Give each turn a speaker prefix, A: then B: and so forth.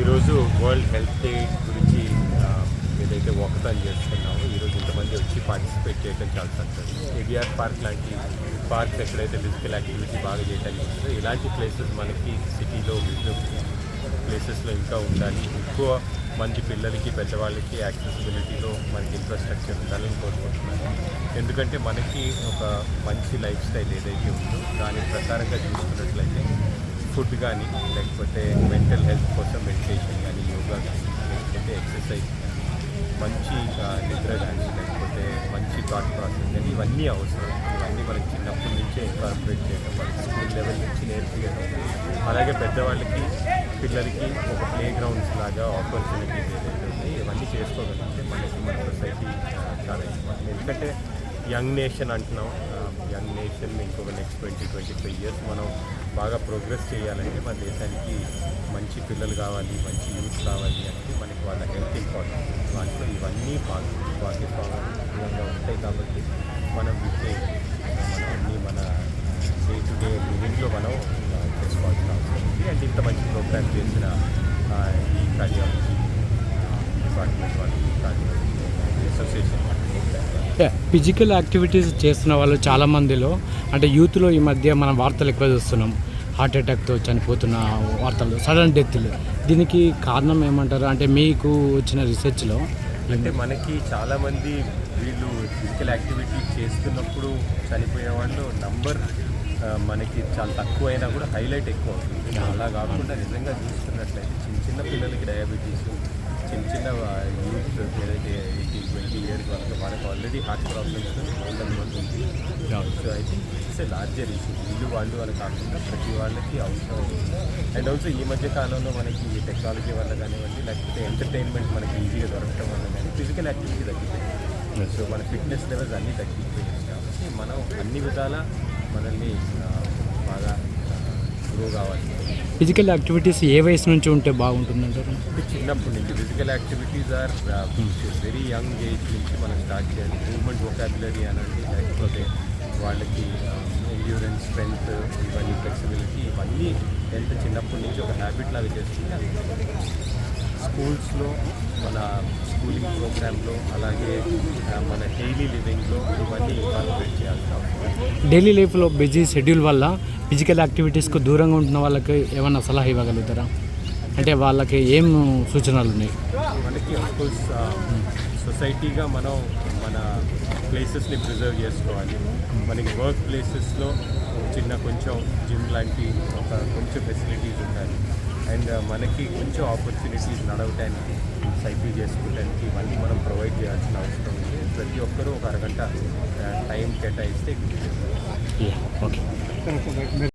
A: ఈరోజు world health day గురించి ఏదైతే వాకథాన్ చేస్తున్నామో ఈరోజు ఇంతమంది వచ్చి పార్టిసిపేట్ చేయడం చాలా సంతోషం. ఏబిఆర్ పార్క్ లాంటి పార్క్స్ ఎక్కడైతే ఫిజికల్ యాక్టివిటీ బాగా చేయడానికి ఉంటుందో ఇలాంటి ప్లేసెస్ మనకి సిటీలో వివిధ ప్లేసెస్లో ఇంకా ఉండాలి. ఎక్కువ మంది పిల్లలకి పెద్దవాళ్ళకి యాక్సెసిబిలిటీలో మనకి ఇన్ఫ్రాస్ట్రక్చర్ ఉండాలని కోరుకుంటున్నాను. ఎందుకంటే మనకి ఒక మంచి లైఫ్ స్టైల్ ఏదైతే ఉందో దాని ప్రకారంగా చూసుకున్నట్లయితే ఫుడ్ కానీ లేకపోతే మెంటల్ హెల్త్ కోసం మెడిటేషన్ కానీ యోగా కానీ లేకపోతే ఎక్సర్సైజ్ కానీ మంచి నిద్ర కానీ లేకపోతే మంచి థాట్ ప్రాసెస్ కానీ ఇవన్నీ అవసరం. ఇవన్నీ మనకి చిన్నప్పటి నుంచే ఇన్కార్పొరేట్ చేయడం వాళ్ళకి స్కూల్ లెవెల్ నుంచి నేర్పించడం అలాగే పెద్దవాళ్ళకి పిల్లలకి ఒక ప్లే గ్రౌండ్స్ లాగా ఆపర్చునిటీస్ ఏదైతే ఇవన్నీ చేసుకోగలిగితే మనకి మన సొసైటీ చాలా ఇంపార్టెంట్ ఎందుకంటే యంగ్ నేషన్ అంటున్నాం. యంగ్ నేషన్ ఇంకొక next twenty twenty five years మనం బాగా ప్రోగ్రెస్ చేయాలంటే మన దేశానికి మంచి పిల్లలు కావాలి మంచి యూత్ కావాలి అంటే మనకి వాళ్ళ హెల్త్ ఇంపార్టెంట్. దాంట్లో ఇవన్నీ భాగ భాగస్వామ్యంగా ఉంటాయి కాబట్టి మనం విద్య మనం అన్నీ మన డే టు డే లివింగ్లో మనం చేసుకోవాల్సిన అవసరం ఉంది. అండ్ ఇంత మంచి ప్రోగ్రామ్ చేసిన ఈ కార్డియాలజీ డిపార్ట్మెంట్ వాళ్ళు కార్డియాలజీ
B: ఫిజికల్ యాక్టివిటీస్ చేస్తున్న వాళ్ళు చాలా మందిలో అంటే యూత్లో ఈ మధ్య మనం వార్తలు ఎక్కువ చూస్తున్నాం. హార్ట్ అటాక్తో చనిపోతున్న వార్తలు సడన్ డెత్లు. దీనికి కారణం ఏమంటారు? అంటే మీకు వచ్చిన రీసెర్చ్లో
A: అంటే మనకి చాలామంది వీళ్ళు ఫిజికల్ యాక్టివిటీ చేస్తున్నప్పుడు చనిపోయే వాళ్ళు నంబర్ మనకి చాలా తక్కువ అయినా కూడా హైలైట్ ఎక్కువ అవుతుంది. అలా కాకుండా నిజంగా చూస్తున్నట్లయితే చిన్న చిన్న పిల్లలకి డయాబెటీస్ చిన్న చిన్న ఇయర్స్ వరకు వాళ్ళకి ఆల్రెడీ హార్ట్ ప్రాబ్లమ్స్ ఉంది so I think it's a larger issue వీళ్ళు వాళ్ళు అని కాకుండా ప్రతి వాళ్ళకి అవసరం అండ్ ఆల్సో ఈ మధ్య కాలంలో మనకి ఈ టెక్నాలజీ వల్ల కానివ్వండి లేకపోతే ఎంటర్టైన్మెంట్ మనకి ఈజీగా దొరకడం వల్ల కానీ ఫిజికల్ యాక్టివిటీ తగ్గిపోయింది. సో మన ఫిట్నెస్ లెవెల్స్ అన్నీ తగ్గిపోయాయి కాబట్టి మనం అన్ని విధాల మనల్ని బాగా గ్రో కావాలి.
B: ఫిజికల్ యాక్టివిటీస్ ఏ వయసు నుంచి ఉంటే బాగుంటుందంటారు?
A: చిన్నప్పటి నుంచి physical activities or very young age నుంచి మనం స్టార్ట్ చేయాలి. మూవ్మెంట్ వొకాబులరీ అనండి లేకపోతే వాళ్ళకి ఎండ్యూరెన్స్ స్ట్రెంగ్త్ ఇవన్నీ ఫ్లెక్సిబిలిటీ ఇవన్నీ ఎంత చిన్నప్పటి నుంచి ఒక హ్యాబిట్ లాగా చేస్తుంది స్కూల్స్లో మన స్కూలింగ్ ప్రోగ్రాంలో అలాగే ఆ, మన డైలీ లివింగ్లో ఇవన్నీ ఇన్వాల్వ్మెంట్ చేయాల్సిన అవసరం ఉంది.
B: డైలీ లైఫ్లో బిజీ షెడ్యూల్ వల్ల ఫిజికల్ యాక్టివిటీస్కు దూరంగా ఉంటున్న వాళ్ళకి ఏమైనా సలహా ఇవ్వగలుగుతారా? అంటే వాళ్ళకి ఏం సూచనలు ఉన్నాయి?
A: మనకి అఫ్కోర్స్ సొసైటీగా మనం మన ప్లేసెస్ని ప్రిజర్వ్ చేసుకోవాలి. మనకి వర్క్ ప్లేసెస్లో చిన్న కొంచెం జిమ్ లాంటి ఒక కొంచెం ఫెసిలిటీస్ ఉండాలి అండ్ మనకి కొంచెం ఆపర్చునిటీస్ నడవటానికి సైకిల్ చేసుకోవడానికి ఇవన్నీ మనం ప్రొవైడ్ చేయాల్సిన అవసరం ఉంది. ప్రతి ఒక్కరూ ఒక అరగంట టైం కేటాయిస్తే
B: ఓకే